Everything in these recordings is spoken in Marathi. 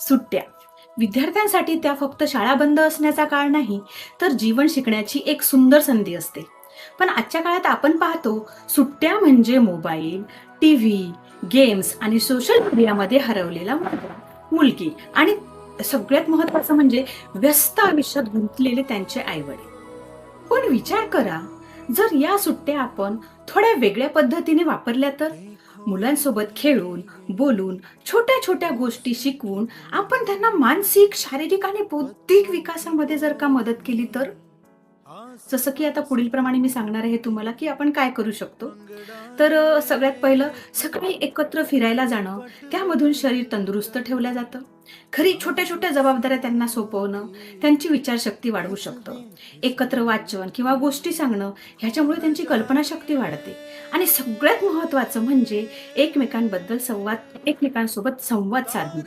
सुट्ट्या. विद्यार्थ्यांसाठी त्या फक्त शाळा बंद असण्याचा काळ नाही तर जीवन शिकण्याची एक सुंदर संधी असते. पण आजच्या काळात आपण पाहतो सुट्ट्या म्हणजे मोबाईल टी व्ही गेम्स आणि सोशल मीडियामध्ये हरवलेला मुलगी आणि सगळ्यात महत्वाचं म्हणजे व्यस्त आयुष्यात गुंतलेले त्यांचे आईवडील. पण विचार करा जर या सुट्ट्या आपण थोड्या वेगळ्या पद्धतीने वापरल्या तर? मुलांसोबत खेळून बोलून छोट्या छोट्या गोष्टी शिकवून आपण त्यांना मानसिक शारीरिक आणि बौद्धिक विकासामध्ये जर का मदत केली तर? जसं की आता पुढील प्रमाणे मी सांगणार आहे तुम्हाला की आपण काय करू शकतो. तर सगळ्यात पहिलं सकाळी एकत्र फिरायला जाणं त्यामधून शरीर तंदुरुस्त ठेवलं जातं. खरी छोट्या छोट्या जबाबदाऱ्या त्यांना सोपवणं त्यांची विचारशक्ती वाढवू शकतं. एकत्र वाचन किंवा गोष्टी सांगणं ह्याच्यामुळे त्यांची कल्पनाशक्ती वाढते. आणि सगळ्यात महत्त्वाचं म्हणजे एकमेकांबद्दल संवाद एकमेकांसोबत संवाद साधणं.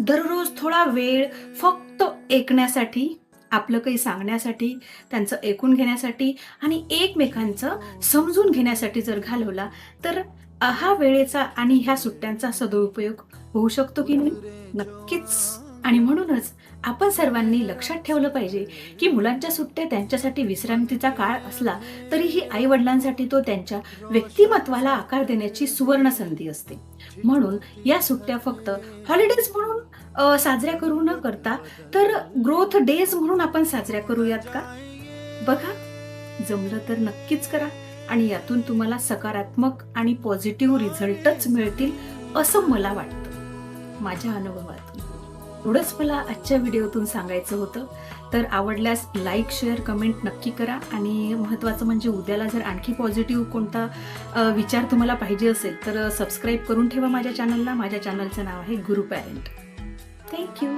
दररोज थोडा वेळ फक्त ऐकण्यासाठी आपलं काही सांगण्यासाठी त्यांचं ऐकून घेण्यासाठी आणि एकमेकांचं समजून घेण्यासाठी जर घालवला तर हा वेळेचा आणि ह्या सुट्ट्यांचा सदुपयोग होऊ शकतो की नाही? नक्कीच. आणि म्हणूनच आपण सर्वांनी लक्षात ठेवलं पाहिजे की मुलांच्या सुट्ट्या त्यांच्यासाठी विश्रांतीचा काळ असला तरीही आई वडिलांसाठी तो त्यांच्या व्यक्तिमत्वाला आकार देण्याची सुवर्ण संधी असते. म्हणून या सुट्ट्या फक्त हॉलिडेज म्हणून साजऱ्या करू न करता तर ग्रोथ डेज म्हणून आपण साजऱ्या करूयात का? बघा जमलं तर नक्कीच करा आणि यातून तुम्हाला सकारात्मक आणि पॉझिटिव्ह रिझल्टच मिळतील असं मला वाटतं. माझ्या अनुभवातून. एवढंच मला आजच्या व्हिडिओतून सांगायचं होतं. तर आवडल्यास लाईक शेअर कमेंट नक्की करा. आणि महत्त्वाचं म्हणजे उद्याला जर आणखी पॉझिटिव्ह कोणता विचार तुम्हाला पाहिजे असेल तर सबस्क्राईब करून ठेवा माझ्या चॅनलला माझ्या चॅनलचं नाव आहे गुरु पॅरेंट थँक्यू